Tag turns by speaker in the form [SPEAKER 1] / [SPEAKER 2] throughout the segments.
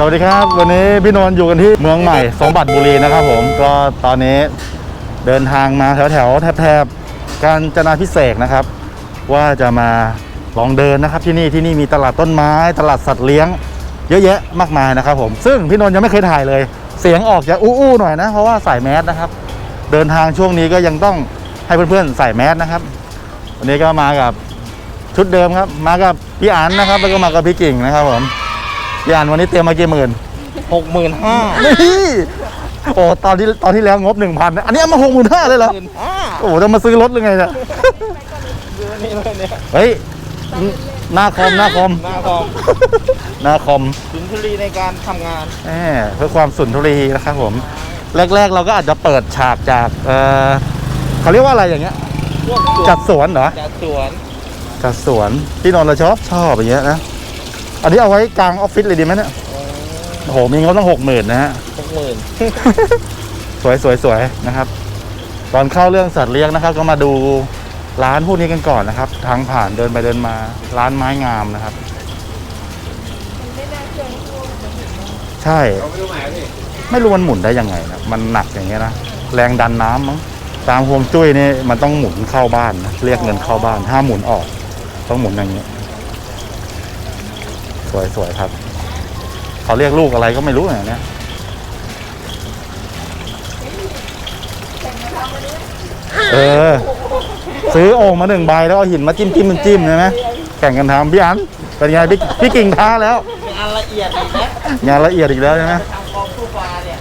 [SPEAKER 1] สวัสดีครับ วันนี้พี่นนท์อยู่กันที่เมืองใหม่สมบัติบุรีนะครับผมก็ตอนนี้เดินทางมาแถวแถวๆแถบการจนาพิเศษนะครับ ว่าจะมาลองเดินนะครับที่นี่ที่นี่มีตลาดต้นไม้ ตลาดสัตว์เลี้ยง เยอะแยะมากมายนะครับผมซึ่งพี่นนท์ยังไม่เคยถ่ายเลย เสียงออกจะอู้ๆหน่อยนะ เพราะว่าใส่แมสนะครับ เดินทางช่วงนี้ก็ยังต้องให้เพื่อนๆใส่แมสนะครับ วันนี้ก็มากับชุดเดิมครับ มากับพี่อันนะครับแล้วก็มากับพี่กิ่งนะครับผม พี่อันวันนี้เตรียมมากี่หมื่น
[SPEAKER 2] หกหมื่นห้า
[SPEAKER 1] นี่โอ้ตอนที่ตอนที่แล้วงบหนึ่งพันอันนี้เอามาหกหมื่นห้าเลยเหรอ
[SPEAKER 2] หมื่นห้า
[SPEAKER 1] โอ้จะมาซื้อรถหรือไงเนี่ย
[SPEAKER 2] เยอะนี่เลยเนี่ย
[SPEAKER 1] เฮ้ยหน้าคอมหน้าคอม
[SPEAKER 2] หน้าคอม
[SPEAKER 1] หน้าคอม
[SPEAKER 2] สินทุรีในการทำงาน
[SPEAKER 1] แหมเพื่อความสุนทรีนะครับผม แรก ๆ เราก็อาจจะเปิดฉากจากเออเขาเรียกว่าอะไรอย่างเงี้ย
[SPEAKER 2] พวกสวน
[SPEAKER 1] จัดสวนเหรอ
[SPEAKER 2] จัดสวน
[SPEAKER 1] จัดสวนพี่นนท์เราชอบชอบอย่างเงี้ยนะ อันนี้เอาไว้กลางออฟฟิศเลยดีไหมเนี่ยโอ้โหมีงบตั้งหกหมื่นนะฮะ
[SPEAKER 2] หกหมื่น
[SPEAKER 1] สวยสวยสวยนะครับ ตอนเข้าเรื่องสัตว์เลี้ยงนะครับ ก็มาดูร้านพวกนี้กันก่อนนะครับ ทางผ่านเดินไปเดินมาร้านไม้งามนะครับ ใช่ไม่รู้มันหมุนได้ยังไงนะมันหนักอย่างเงี้ยนะ แรงดันน้ำมั้ง ตามฮวงจุ้ยนี่มันต้องหมุนเข้าบ้านนะ เรียกเงินเข้าบ้าน ห้ามหมุนออก ต้องหมุนอย่างนี้ สวยสวยครับเขาเรียกลูกอะไรก็ไม่รู้อย่างเนี้ยเออ ซื้อโอ่งมาหนึ่งใบแล้วเอาหินมาจิ้มจิ้มจิ้มจิ้มใช่ไหมแข่งกันทำพี่อันเป็นไงพี่พี่กิ่งท้าแล้ว
[SPEAKER 2] เป็นอันละเอียดอีกนะ
[SPEAKER 1] งานละเอียดอีกแล้วใช่ไหม
[SPEAKER 2] ทำกองตู้ปลาเนี่ย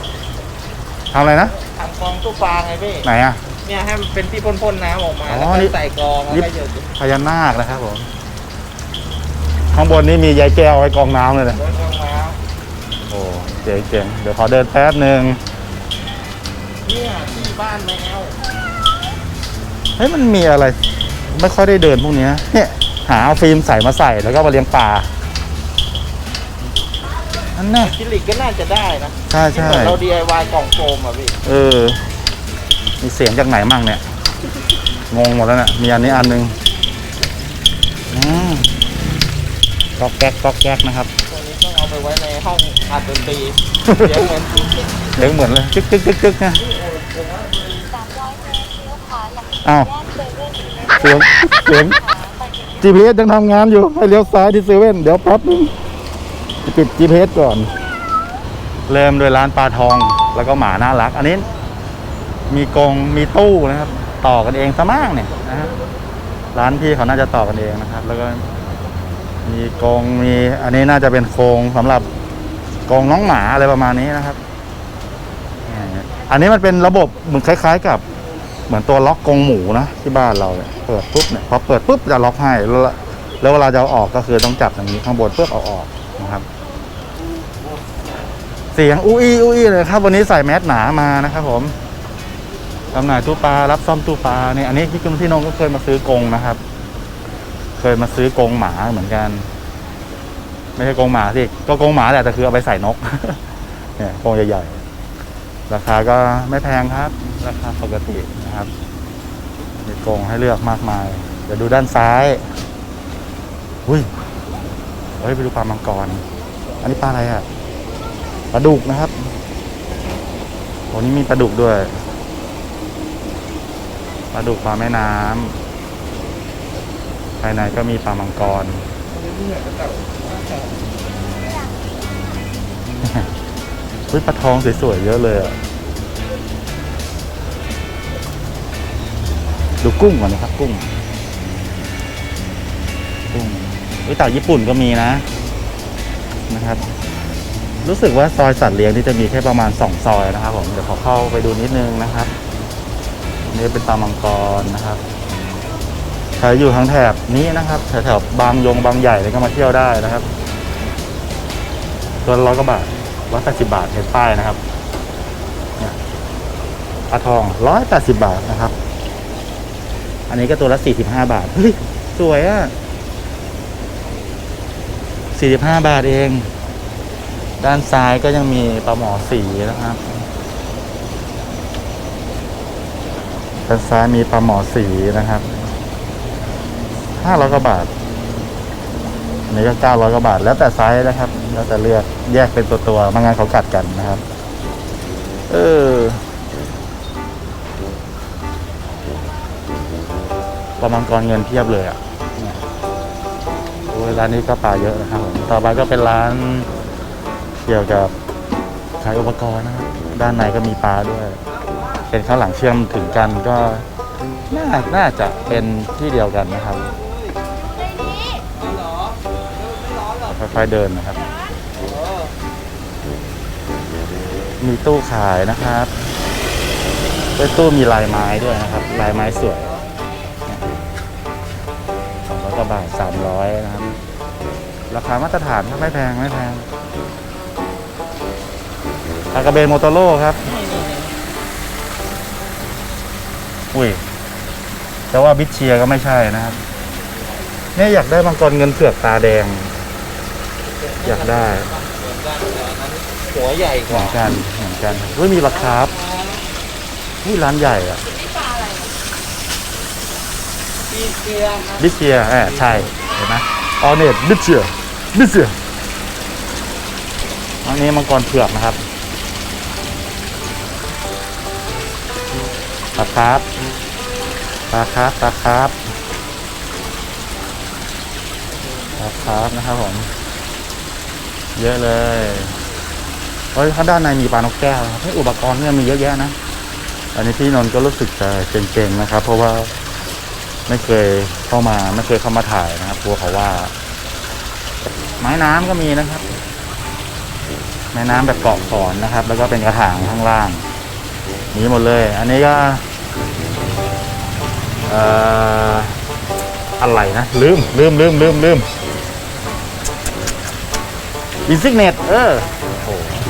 [SPEAKER 1] ทำอะไรนะ
[SPEAKER 2] ทำกองตู้ปลาไงพี่
[SPEAKER 1] ไหนอะ
[SPEAKER 2] เนี่ยให้มันเป็นที่พ่นๆน้ำออกมา
[SPEAKER 1] อ๋อ
[SPEAKER 2] แล้วก็
[SPEAKER 1] นี่
[SPEAKER 2] ใส่กรองแล้ว
[SPEAKER 1] นี่
[SPEAKER 2] ก็หยด
[SPEAKER 1] พญานาคนะครับผม ข้างบนนี่มียายแก้วไว้กรองน้ำเลยนะ
[SPEAKER 2] รถลงมา
[SPEAKER 1] โอ้เจ๋งเจ๋งเดี๋ยวขอเดินแป๊บหนึ่ง
[SPEAKER 2] เนี่ยที่บ้านแมว
[SPEAKER 1] เฮ้ยมันมีอะไร ไม่ค่อยได้เดินพวกเนี้ยเนี่ยหาเอาฟิล์มใส่มาใส่แล้วก็มาเลี้ยงปลาอันน่ะ
[SPEAKER 2] คิลิกก็น่าจะได้นะ
[SPEAKER 1] ใช่
[SPEAKER 2] ที่
[SPEAKER 1] ใช่
[SPEAKER 2] เหมือนเรา DIY กล่องโฟมอะพี่
[SPEAKER 1] เออ มีเสียงจากไหนมั่งเนี่ย งงหมดแล้วเนี่ยมีอันนี้อันหนึงอืม ก๊อกแก๊กก๊อกแก๊กนะครับ
[SPEAKER 2] ตัวนี้ต้องเอาไปไว้ในห้องอัดดนตรีเดี๋ยวเหมือน
[SPEAKER 1] เสียงเหมือนเลยจึ๊กจึ๊กจึ๊กจึ๊กนะ
[SPEAKER 3] สามร้อยเมตรเลี้ยวขวาหลัง
[SPEAKER 1] อ้าว
[SPEAKER 3] แยกเซเว่น
[SPEAKER 1] เสียงเสียง GPS ยังทำงานอยู่ให้เลี้ยวซ้ายที่เซเว่นเดี๋ยวแป๊บนึงปิด GPS ก่อน เริ่มโดวยร้านปลาทองแล้วก็หมาน่ารัก อันนี้ มีกรงมีตู้นะครับ ต่อกันเองซะมากเนี่ยนะฮะร้านพี่เขาน่าจะต่อกันเองนะครับ แล้วก็ มีกรงมีอันนี้น่าจะเป็นโครงสำหรับกรงน้องหมาอะไรประมาณนี้นะครับ อันนี้มันเป็นระบบเหมือนคล้าย ๆ กับ เหมือนตัวล็อกกรงหมูนะที่บ้านเราเนี่ยเปิดปุ๊บเนี่ยพอเปิดปุ๊บจะล็อกให้แล้วแล้วเวลาจะเอาออกก็คือต้องจับอย่างนี้ข้างบนเพื่อเอาออกนะครับ เสียงอุ้ยอุ้ยเลยครับ วันนี้ใส่แมสหนามานะครับ ผมจำหน่ายตู้ปลารับซ่อมตู้ปลาเนี่ยอันนี้พี่คุณพี่นงก็เคยมาซื้อกรงนะครับ ยมาซื้อกรงหมาเหมือนกัน ไม่ใช่กรงหมาสิก็กรงหมาแหละแต่คือเอาไปใส่นก เนี่ยกรงใหญ่ๆ ราคาก็ไม่แพงครับ ราคาปกตินะครับมีกรงให้เลือกมากมายเดี๋ยวดูด้านซ้ายอุ้ยเฮ้ยไปดูปลามังกร อันนี้ปลาอะไรอะปลาดุกนะครับโอ้นี่มีปลาดุกด้วย ปลาดุกปลาแม่น้ำายในก็มีปลามังกรเฮ้ยปลาทองสวยๆเยอะเลยอะ ดูกุ้งก่อนนะครับกุ้ง กุ้งเฮ้ยเต่าญี่ปุ่นก็มีนะ นะครับ รู้สึกว่าซอยสัตว์เลี้ยงที่จะมีแค่ประมาณสองซอยนะครับผม เดี๋ยวขอเข้าไปดูนิดนึงนะครับนนี่เป็นปลามังกรนะครับ ใครอยู่ทางแถบนี้นะครับแถวๆบางยงบางใหญ่เลยก็มาเที่ยวได้นะครับ ตัวร้อยกว่าบาทร้อยแปดสิบาทเห็นป้ายนะครับเนี่ยปลาทองร้อยแปดสิบาทนะครับ อันนี้ก็ตัวละสี่สิบห้าบาทเฮ้ยสวยอะ่ะสี่สิบห้าบาทเอง ด้านซ้ายก็ยังมีปลาหมอสีนะครับด้านซ้ายมีปลาหมอสีนะครับ ห้าร้อยกว่าบาทอันนี้ก็เก้าร้อยกว่าบาท แล้วแต่ไซส์นะครับ แล้วแต่เลือกแยกเป็นตัวตัวๆไมางงานเขากัดกันนะครับ เออปลามังกรเงินเพียบเลยอะเนี่ยโอ้ยร้านนี้ก็ปลาเยอะนะครับผมต่อไปก็เป็นร้านเกี่ยวกับขายอุปกรณ์นะครับด้านในก็มีปลาด้วย เป็นข้างหลังเชื่อมถึงกันก็น่าน่าจะเป็นที่เดียวกันนะครับ ค่อยๆเดินนะครับ มีตู้ขายนะครับด้วยตู้มีลายไม้ด้วยนะครับ ลายไม้สวยสองร้อยกว่าบาทสามร้อยนะครับ ราคามาตรฐานไม่แพงไม่แพงอากาเบนโมโตโร่ครับ อุ้ยแต่ว่าบิชเชียก็ไม่ใช่นะครับเนี่ยอยากได้มังกรเงินเผือกตาแดง อยากได้
[SPEAKER 2] เหมือนกันแต่อันนั้นหัวใหญ่ก
[SPEAKER 1] เหมื
[SPEAKER 2] ว่า
[SPEAKER 1] อนกันเหมือนกันเฮ้ยมีราคาบนี่ร้านใหญ่อะ
[SPEAKER 2] พี่เกียร์ครับ
[SPEAKER 1] บิชเชียแอบใช่เห็นไหมออเนตบิชเชียบิชเชียอันนี้มังกรเผือกนะครับปลาคาร์ฟปลาคาร์ฟปลาคาร์ฟปลาคาร์ฟนะครับผม เยอะเลยเฮ้ยข้างด้านในมีปลานกแก้วนะครับเฮ้อุปกรณ์เนี่ยมีเยอะแยะนะ อันนี้พี่นนท์ก็รู้สึกจะเก่งๆนะครับ เพราะว่าไม่เคยเข้ามาไม่เคยเข้ามาถ่ายนะครับกลัวเขาว่า ไม้น้ำก็มีนะครับ ไม้น้ำแบบเกาะขอนนะครับ แล้วก็เป็นกระถางข้างล่างมีหมดเลย อันนี้ก็เอ่ออะไรนะลืมลืมลืมลืมลืม อินซิกเนตเออโอ้โห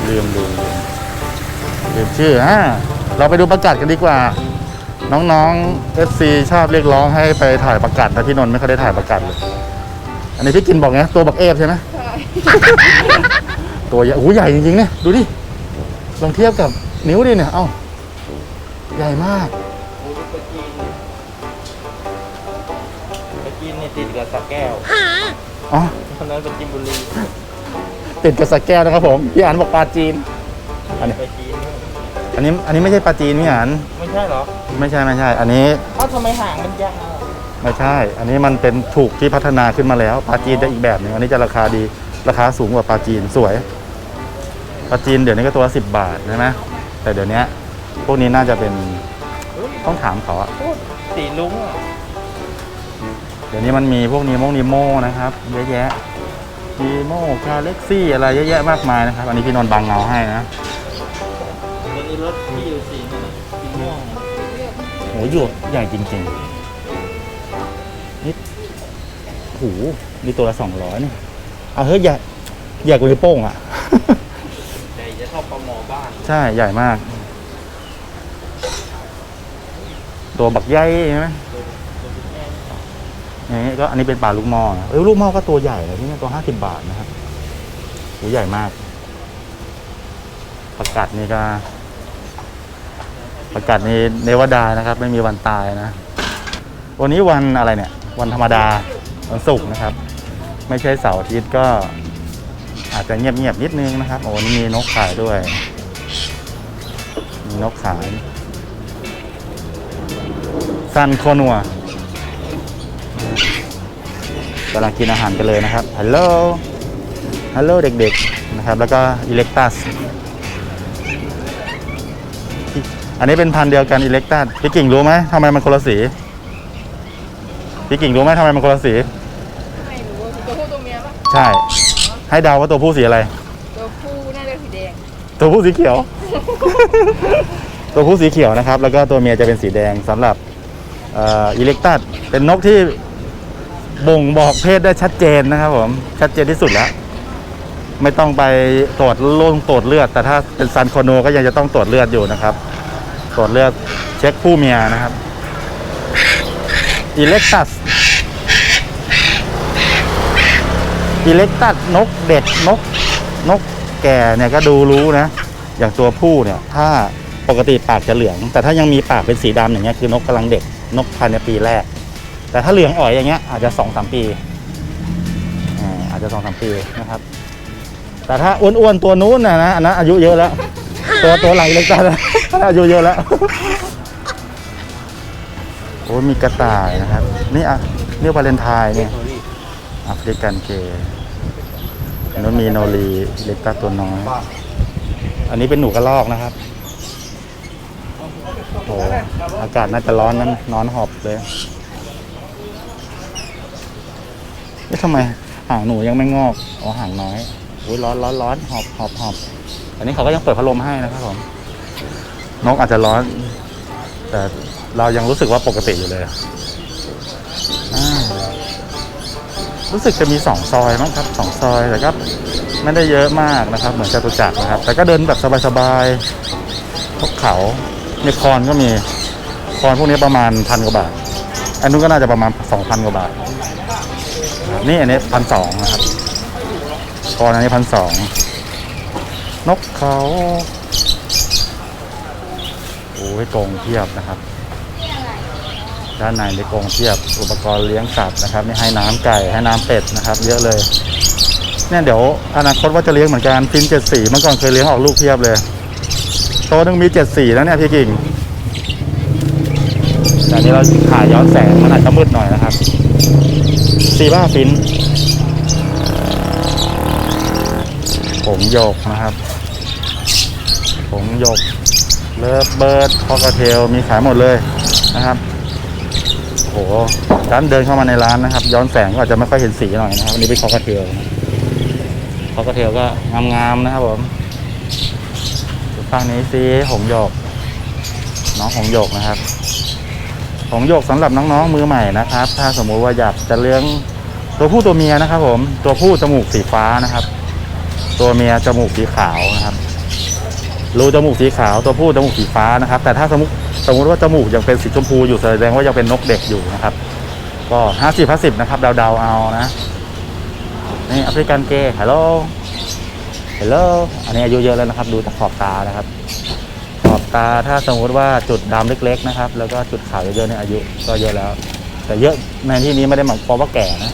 [SPEAKER 1] ลืมลืมลืมลืมชื่ออะเราไปดูประกาศกันดีกว่า น้องๆ FC ชอบเรียกร้องให้ไปถ่ายประกาศแต่พี่นนท์ไม่เคอยได้ถ่ายประกาศเลย อันนี้พี่กินบอกไงตัวบักเอฟใช่ไหมใช่ตัวใหญ่โอ้โหใหญ่จริงๆเนี่ยดูดิลองเทียบกับนิ้วดิเนี่ยเอ้าใหญ่มาก
[SPEAKER 2] โอ้ยไปกินไปกินเนี่ยติดกับสระแก้ว
[SPEAKER 1] อ๋อ
[SPEAKER 2] ตอนนั้นไปกินบุรี
[SPEAKER 1] ติดกับสระแก้วนะครับผมพี่อ่านบอกปลาจีน อันนี้
[SPEAKER 2] ไปกิน
[SPEAKER 1] อันนี้อันนี้ไม่ใช่ปลาจีนพี่อ่าน
[SPEAKER 2] ไม่ใช่เหรอ
[SPEAKER 1] ไม่ใช่ไม่ใช่ อันนี้
[SPEAKER 2] เอ้าทำไมหางมันยาว
[SPEAKER 1] ไม่ใช่ อันนี้มันเป็นถูกที่พัฒนาขึ้นมาแล้วปลาจีนจะอีกแบบหนึ่งอันนี้จะราคาดีราคาสูงกว่าปลาจีนสวยปลาจีนเดี๋ยวนี้ก็ตัวละสิบบาทใช่ไหมแต่เดี๋ยวนี้พวกนี้น่าจะเป็น
[SPEAKER 2] เฮ้ย
[SPEAKER 1] ต้องถามเขาอะ
[SPEAKER 2] โคตรสีลุ้งอะ
[SPEAKER 1] เดี๋ยวนี้มันมีพวกนีโมนีโมนะครับเยอะแยะ นีโมคาเล็กซี่อะไรเยอะแยะมากมายนะครับ อันนี้พี่นนท์บังเงาให้นะ
[SPEAKER 2] ตอนนี้รถที่อยู่สีนั่นน่ะสีม่วง
[SPEAKER 1] โหหยวกใหญ่จริงๆนี่โหนี่ตัวละสองร้อยนี่เอาเฮ้ยใหญ่ใหญ่กว่านิ้วโป้งอะ
[SPEAKER 2] แต่จะเท่าปลาหมอบ้าน
[SPEAKER 1] ใช่ ใหญ่มาก ตัวบักใหญ่ใช่ไหม
[SPEAKER 2] ตัวตัวเป็นแม่
[SPEAKER 1] อย่างนี้ก็อันนี้เป็นปลาลูกหม้อเอ้ยลูกหม้อก็ตัวใหญ่เลยที่นี่ตัวห้าสิบบาทนะครับโหใหญ่มากประกาศนี่ก็ประกาศนี่เนวดานะครับ ไม่มีวันตายนะ วันนี้วันอะไรเนี่ย วันธรรมดาวันศุกร์นะครับ ไม่ใช่เสาร์อาทิตย์ก็อาจจะเงียบๆนิดนึงนะครับโอ้นนี้มีนกขายด้วย มีนกขายซันโคนัว กำลังกินอาหารกันเลยนะครับฮัลโหลฮัลโหลเด็กๆนะครับแล้วก็อิเล็กตัสอันนี้เป็นพันธุ์เดียวกันอิเล็กตัสพี่กิ่งรู้ไหมทำไมมันคนละสีพี่กิ่งรู้ไหมทำไมมันคนละสี
[SPEAKER 4] ไม่รู้ตัวผู้ตัวเมียปะ
[SPEAKER 1] ใช่ ให้เดาว่าตัวผู้สีอะไร
[SPEAKER 4] ตัวผู้น่าจะสีแดง
[SPEAKER 1] ตัวผู้สีเขียว ตัวผู้สีเขียวนะครับ แล้วก็ตัวเมียจะเป็นสีแดงสำหรับอิเล็กตัสเป็นนกที่ บ่งบอกเพศได้ชัดเจนนะครับผม ชัดเจนที่สุดแล้ว ไม่ต้องไปตรวจลงตรวจเลือด แต่ถ้าเป็นซันโคโนก็ยังจะต้องตรวจเลือดอยู่นะครับ ตรวจเลือดเช็คผู้เมียนะครับอิเล็กตัสอิเล็กตัสนกเด็ดนกนกแก่เนี่ยก็ดูรู้นะ อย่างตัวผู้เนี่ย ถ้าปกติปากจะเหลือง แต่ถ้ายังมีปากเป็นสีดำอย่างเงี้ยคือนกกำลังเด็กนกภายในปีแรก แต่ถ้าเหลืองอ่อยอย่างเงี้ยอาจจะสองสามปีอ่าอาจจะสองสามปีนะครับ แต่ถ้าอ้วนๆตัวนู้นนะนะอันนั้นอายุเยอะแล้ว ตัวตัวหลังเล็กจังอายุเยอะแล้วโอ้มีกระต่ายนะครับ นี่อะนี่วาเลนไทน์เนี่ยแอฟริกันเกย์อันนู้นมีโนรีเล็กตาตัวน้อยอันนี้เป็นหนูกระรอกนะครับโอ้อากาศน่าจะร้อนนั้นนอนหอบเลย นี่ทำไมหางหนูยังไม่งอก อ๋อหางน้อยอุ้ยร้อนร้อนร้อนหอบหอบหอบอันนี้เขาก็ยังเปิดพัดลมให้นะครับผม นกอาจจะร้อน แต่เรายังรู้สึกว่าปกติอยู่เลยรู้สึกจะมีสองซอยมั้งครับสองซอยแต่ก็ไม่ได้เยอะมากนะครับ เหมือนจตุจักรนะครับ แต่ก็เดินแบบสบายๆพบเขาในคอนก็มีคอนพวกนี้ประมาณพันกว่าบาท อันนู้นก็น่าจะประมาณสองพันกว่าบาทับนี่อันนี้พันสองนะครับคอนอันนี้พันสองนกเขาโอ้ยกรงเพียบนะครับ ด้านในในกรงเพียบอุปกรณ์เลี้ยงสัตว์นะครับนี่ให้น้ำไก่ให้น้ำเป็ดนะครับ เยอะเลยเนี่ยเดี๋ยวอนาคตว่าจะเลี้ยงเหมือนกันฟินเจ็ดสีเมื่อก่อนเคยเลี้ยงออกลูกเพียบเลยโตนึงมีเจ็ดสีแล้วเนี่ยพี่กิ่งแต่นี้เราถ่ายย้อนแสงมันอาจจะมืดหน่อยนะครับ สีบ้าฟิน ผมโยกนะครับ ผมโยก เลิฟเบิร์ดพอกระเทลมีขายหมดเลยนะครับโหร้านเดินเข้ามาในร้านนะครับ ย้อนแสงก็อาจจะไม่ค่อยเห็นสีหน่อยนะครับวันนี้เป็นคอกระเทลคอกระเทลก็งามๆนะครับผมฝั่งนี้สิหงส์โยก น้องหงส์โยกนะครับ หงโยกสำหรับน้องๆมือใหม่นะครับ ถ้าสมมุติว่าอยากจะเลี้ยงตัวผู้ตัวเมียนะครับ ผมตัวผู้จมูกสีฟ้านะครับ ตัวเมียจมูกสีขาวนะครับรูจมูกสีขาวตัวผู้จมูกสีฟ้านะครับ แต่ถ้าสมมติสมมติว่าจมูกยังเป็นสีชมพูอยู่แสดงว่ายังเป็นนกเด็กอยู่นะครับ ก็ห้าสิบห้าสิบนะครับเดาๆเอานะนี่แอฟริกันเกย์ฮัลโหลฮัลโหลอันนี้อายุเยอะแล้วนะครับ ดูจากขอบตานะครับ ตาถ้าสมมติว่าจุดดำเล็กๆนะครับ แล้วก็จุดขาวเยอะๆเนี่ยอายุก็เยอะแล้ว แต่เยอะในที่นี้ไม่ได้หมายความว่าแก่นะ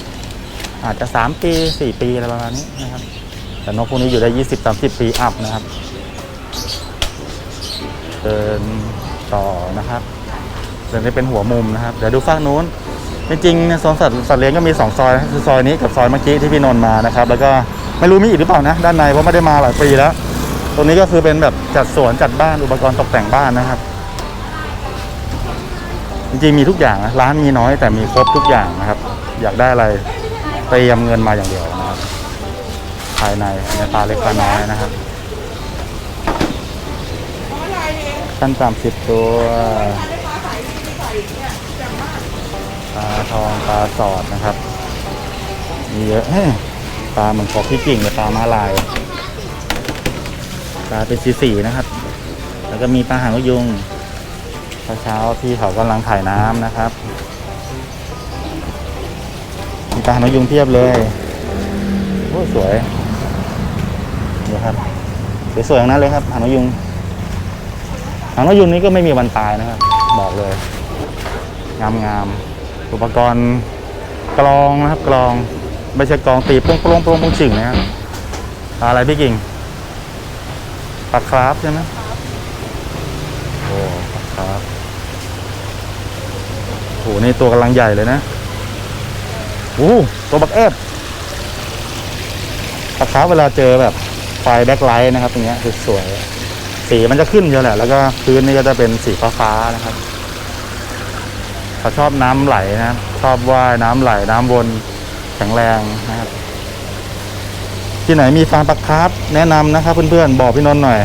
[SPEAKER 1] อาจจะสามปีสี่ปีอะไรประมาณนี้นะครับ แต่นกพวกนี้อยู่ได้ยี่สิบสามสิบปีอัพนะครับเดินต่อนะครับเดินนี้เป็นหัวมุมนะครับเดี๋ยวดูฝั่งนู้นจริงๆโซนสัตว์สัตว์เลี้ยงก็มีสองซอยคือซอยนี้กับซอยเมื่อกี้ที่พี่นนท์มานะครับ แล้วก็ไม่รู้มีอีกหรือเปล่านะ ด้านในเพราะไม่ได้มาหลายปีแล้ว ตรงนี้ก็คือเป็นแบบจัดสวนจัดบ้านอุปกรณ์ตกแต่งบ้านนะครับ จริงๆมีทุกอย่างนะร้านมีน้อยแต่มีครบทุกอย่างนะครับ อยากได้อะไรเตรียมเงินมาอย่างเดียวนะครับ ภายในในปลาเล็กปลาน้อยนะครับขั้นสามสิบตัวปลาทองปลาสอดนะครับมีเยอะปลาเหมือนขอบพี่กิ่งเลยปลามาลาย ลาเป็นสีสีนะครับ แล้วก็มีปลาหางนกยุงเช้าๆที่เขากำลังถ่ายน้ำนะครับ มีปลาหางนกยุงเพียบเลยโอ้สวยดูครับสวยๆทั้งนั้นเลยครับหางนกยุงหางนกยุงนี้ก็ไม่มีวันตายนะครับ บอกเลย งามงามๆอุปกรณ์กลองนะครับกลองไม่ใช่กลองตีโป้งโป้งโป้งโป้งฉิงนะครับอะไรพี่กิ่ง ปลาคราฟใช่ไหมโอ้ปลาคราฟโอ้นี่ตัวกำลังใหญ่เลยนะโอ้ตัวบักเอฟปลาคราฟเวลาเจอแบบไฟแบ็คไลท์นะครับตรงเนี้ยคือสวยสีมันจะขึ้นเยอะแหละ แล้วก็พื้นนี่ก็จะเป็นสีฟ้าๆนะครับเขาชอบน้ำไหลนะชอบว่ายน้ำไหลน้ำวนแข็งแรงนะครับ ที่ไหนมีฟาร์มปลาคาร์ฟแนะนำนะครับเพื่อนๆบอกพี่นนท์หน่อย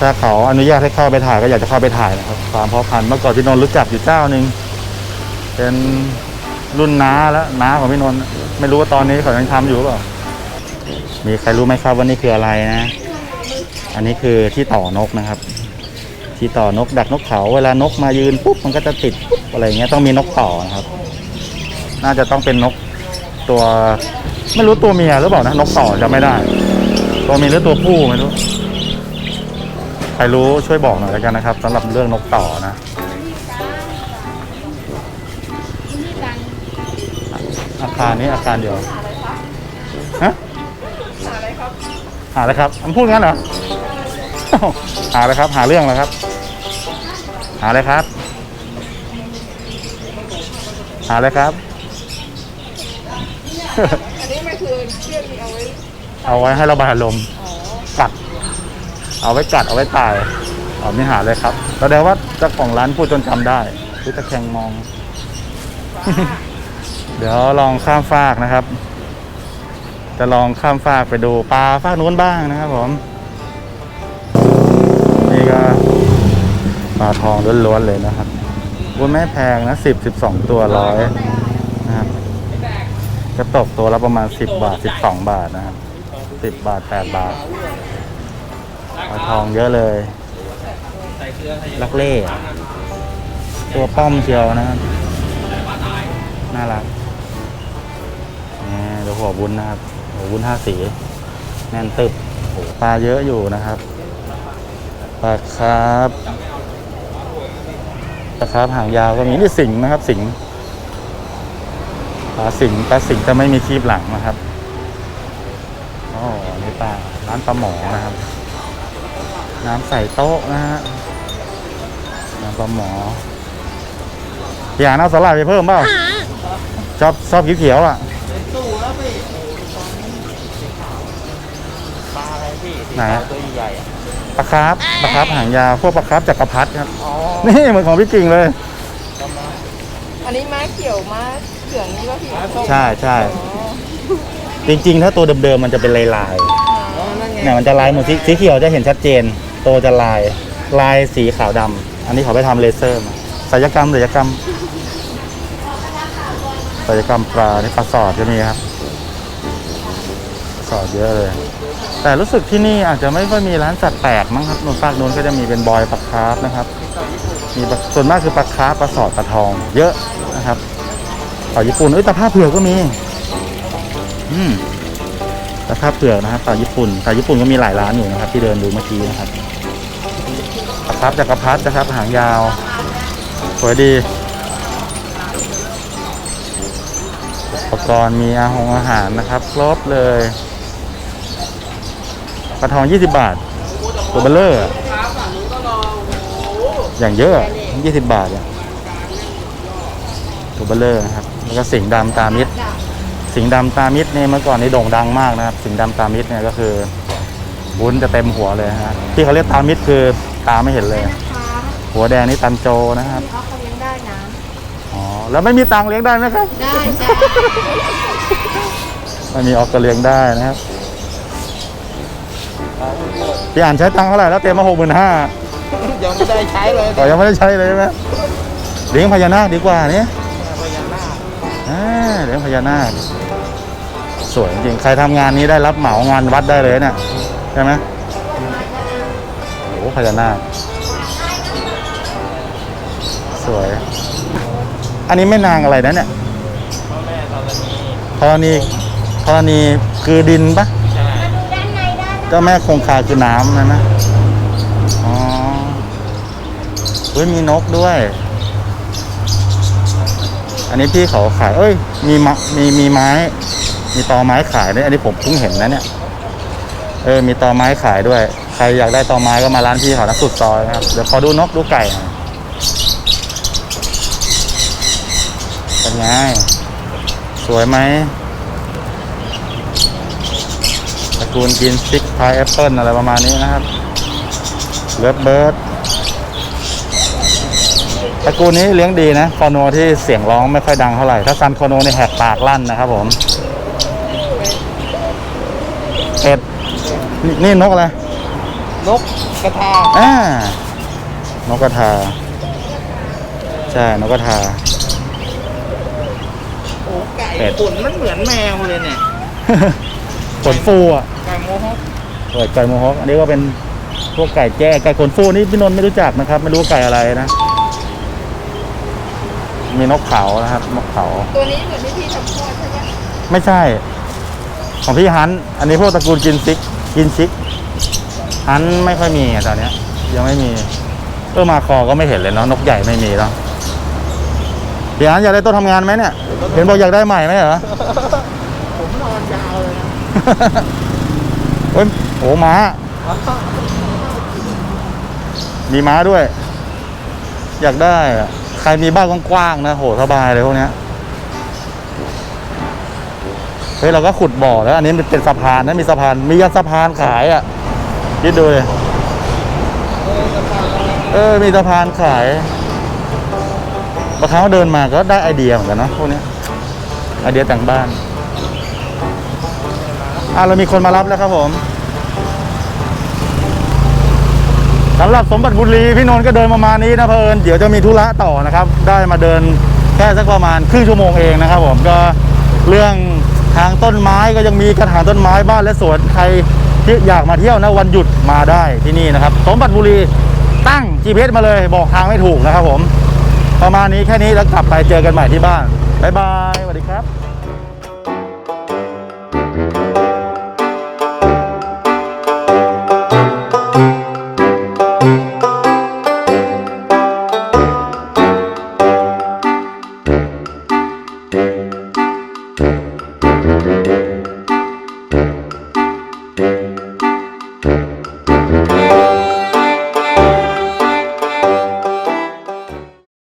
[SPEAKER 1] ถ้าเขาอนุญาตให้เข้าไปถ่ายก็อยากจะเข้าไปถ่ายนะครับฟาร์มเพาะพันธุ์เมื่อก่อนพี่นนท์รู้จักอยู่เจ้าหนึ่งเป็นรุ่นน้าแล้วน้าของพี่นนท์ไม่รู้ว่าตอนนี้เขายังทำอยู่หรือเปล่ามีใครรู้ไหมครับว่านี่คืออะไรนะ อันนี้คือที่ต่อนกนะครับ ที่ต่อนกดักนกเขาเวลานกมายืนปุ๊บมันก็จะติดปุ๊บอะไรเงี้ยต้องมีนกต่อนะครับ น่าจะต้องเป็นนก ตัวไม่รู้ตัวเมียหรือเปล่านะนกต่อจะไม่ได้ ตัวเมียหรือตัวผู้ไม่รู้ใครรู้ช่วยบอกหน่อยแล้วกันนะครับสำหรับเรื่องนกต่อนะอาคารนี้อาคารเดียวฮะหาอะไรครับมันพูดงั้นเหรอหาอะไรครับ หาเรื่องเหรอครับ หาอะไรครับ หาอะไรครับ
[SPEAKER 4] อันนี้มันคือเครื่องมีเอาไว้
[SPEAKER 1] เอาไว้ให้ระบายอารมณ์
[SPEAKER 4] อ๋อ
[SPEAKER 1] กัด เอาไว้กัดเอาไว้ตายอ๋อไม่หาเลยครับแสดงว่าเจ้าของร้านพูดจนจำได้คือตะแคงมอง เดี๋ยวลองข้ามฟากนะครับ จะลองข้ามฟากไปดูปลาฟากนู้นบ้างนะครับผม นี่ก็ปลาทองล้วนๆเลยนะครับวุ้นไม่แพงนะสิบสิบสองตัวร้อยนะครับ จะตกตัวละประมาณสิบบาทสิบสองบาทนะครับสิบบาทแปดบาทปลาทองเยอะเลย
[SPEAKER 2] ลั
[SPEAKER 1] กเล่ ตัวป้อมเชียวนะครับ น่ารักนี่เดี๋ยวหัววุ้นนะครับ หัววุ้นห้าสี แน่นตึบปลาเยอะอยู่นะครับ ปลาครับปลาครับหางยาวก็มีนี่สิงนะครับ สิง ปลาสิงห์ปลาสิงห์จะไม่มีคีบหลังนะครับอ๋อนี่ปลาร้านปลาหมอนะครับ น้ำใส่โต๊ะนะฮะน้ำปลาหมอพี่อ่านเอาสลัดไปเพิ่มเปล่าชอบชอบเขียวๆอะ
[SPEAKER 2] ตู้แล้วพี่ปลาอะไรพี่สี
[SPEAKER 1] ไหน
[SPEAKER 2] ขาวตัวใหญ่ๆอะ
[SPEAKER 1] ปลาคาร์ฟปลาคาร์ฟหางยาวพวกปลาคาร์ฟจักรพรรดิครับ
[SPEAKER 2] อ๋อ
[SPEAKER 1] นี่เหมือนของพี่กิ่งเลย
[SPEAKER 4] อันนี้ม้าเขียวม้า เขืองนี่ป่ะพี่
[SPEAKER 1] ใช่ใช่
[SPEAKER 4] อ๋อ
[SPEAKER 1] จริง ๆ ถ้าตัวเดิมๆมันจะเป็นลายลาย
[SPEAKER 2] อ๋อนั่นไง
[SPEAKER 1] ๆเนี่ยมันจะลายเหมือนสีสีเขียวจะเห็นชัดเจนโตวจะลายลายสีขาวดำอันนี้เขาไปทำเลเซอร์มาศัลยกรรมศัลยกรรมศัลยกรรมปลานี่ปลาสอดก็มีครับปลาสอดเยอะเลย แต่รู้สึกที่นี่อาจจะไม่ค่อยมีร้านสัตว์แปลกมั้งครับนู่นฝากนู้นก็จะมีเป็นบอยปลาคาร์ฟนะครับ มีปลาส่วนมากคือปลาคาร์ฟปลาสอดปลาทอง เยอะนะครับ ปลาญี่ปุ่นเอ้ยตะภาพเผือกก็มี อืมตะภาพเผือกนะครับปลาญี่ปุ่นปลาญี่ปุ่นก็มีหลายร้านอยู่นะครับ ที่เดินดูเมื่อกี้นะครับปลาคาร์ฟจักรพรรดินะครับหางยาวสวยดีอุปกรณ์มีอาหงอาหารนะครับครบเลยปลาทอง 20 บาทตัวเบลเลอร์อย่างเยอะอะ20 บาทอะตัวเบลเลอร์นะครับ แล้วก็สิงห์ดำตามิดสิงห์ดำตามิดเนี่ยเมื่อก่อนนี่โด่งดังมากนะครับ สิงห์ดำตามิดเนี่ยก็คือวุ้นจะเต็มหัวเลยฮะที่เขาเรียกตามิดคือตาไม่เห็นเลยหัวแดงนี่ตันโจนะครับ
[SPEAKER 3] เขาเขาเลี้ยงได้นะ
[SPEAKER 1] อ๋อแล้วไม่มีตังค์เลี้ยงได้ไหมครับ
[SPEAKER 3] ได้จ้า
[SPEAKER 1] ไม่มีออกก็เลี้ยงได้นะครับ พี่อ่านใช้ตังค์เท่าไหร่แล้วเต็มมาหกหมื่นห้า
[SPEAKER 2] ยังไม่ได้ใช้เลย
[SPEAKER 1] ต่อยังไม่ได้ใช้เลยใช่ไหมเลี้ยงพญานาคดีกว่าเนี่ย
[SPEAKER 2] พญานาค
[SPEAKER 1] อ่าเลี้ยงพญานาคสวยจริงๆใครทำงานนี้ได้รับเหมางานวัดได้เลยเนี่ยใช่ไหมโอ้โหพญานาคสวย อันนี้ไม่นางอะไรนะเนี่ย
[SPEAKER 2] พ่อแม่ธรณี
[SPEAKER 1] ธรณีธรณีคือดินปะ
[SPEAKER 2] ใช่
[SPEAKER 3] ด้านในได้นะ
[SPEAKER 1] เจ้าแม่คงคาคือน้ำนะนะ อ๋อเฮ้ยมีนกด้วย อันนี้พี่เขาขาย เอ้ย มีมมีมีไม้ มีตอไม้ขายด้วยอันนี้ผมเพิ่งเห็นนะเนี่ย เออ มีตอไม้ขายด้วย ใครอยากได้ตอไม้ก็มาร้านพี่เขานะสุดซอยนะครับ เดี๋ยวขอดูนกดูไก่หน่อยเป็นไง สวยไหมตระกูลกินซิกพายแอปเปิลอะไรประมาณนี้นะครับเลิฟเบิร์ด ตระกูลนี้เลี้ยงดีนะคอโนที่เสียงร้องไม่ค่อยดังเท่าไหร่ ถ้าซันคอโนนี่แหกปากลั่นนะครับผมเป็ดนี่นี่นกอะไร
[SPEAKER 2] นกกระทา
[SPEAKER 1] อ่านกกระทา ใช่ นกกระทา
[SPEAKER 2] โอ้ไก่
[SPEAKER 1] เป็ด
[SPEAKER 2] ขนมันเหมือนแมวเลยเนี่ย
[SPEAKER 1] ขนฟูอะ
[SPEAKER 2] ไก่โมฮอค
[SPEAKER 1] เปิดไก่โมฮอคอันนี้ก็เป็นพวกไก่แจ้ไก่ขนฟูนี่พี่นนท์ไม่รู้จักนะครับ ไม่รู้ไก่อะไรนะ มีนกเขานะครับนกเขา
[SPEAKER 4] ตัวนี้เหมือนที่พี่ทำคลอดใช่ไหม
[SPEAKER 1] ไม่ใช่ ของพี่ฮัน อันนี้พวกตระกูลกินซิก กินชิก ฮันไม่ค่อยมีอะตอนเนี้ย ยังไม่มี เออมาคอก็ไม่เห็นเลยเนาะนกใหญ่ไม่มีแล้วพี่ฮันอยากได้โต๊ะทำงานไหมเนี่ย เห็นบอกอยากได้ใหม่ไหมเหรอ
[SPEAKER 2] ผมนอนยาวเลยนะ
[SPEAKER 1] เฮ้ยโอ้ม้า มีม้าด้วย อยากได้อะ ใครมีบ้านกว้างๆนะโหสบายเลยพวกเนี้ยเฮ้ยเราก็ขุดบ่อแล้ว อันนี้มันเป็นสะพานนะมีสะพานมียันสะพานขายอะคิดดูเลยเออมีสะพานขายบางครั้งเดินมาก็ได้ไอเดียเหมือนกันนะพวกนี้ไอเดียแต่งบ้านอะเรามีคนมารับแล้วครับผม สำหรับสมบัติบุรีพี่นนท์ก็เดินประมาณนี้นะเพลินเดี๋ยวจะมีธุระต่อนะครับ ได้มาเดินแค่สักประมาณครึ่งชั่วโมงเองนะครับ ผมก็เรื่องทางต้นไม้ก็ยังมีกระถางต้นไม้บ้านและสวนใครที่อยากมาเที่ยวนะวันหยุดมาได้ที่นี่นะครับ สมบัติบุรีตั้ง GPS มาเลยบอกทางไม่ถูกนะครับผม ประมาณนี้แค่นี้แล้วกลับไปเจอกันใหม่ที่บ้านบ๊ายบายสวัสดีครับ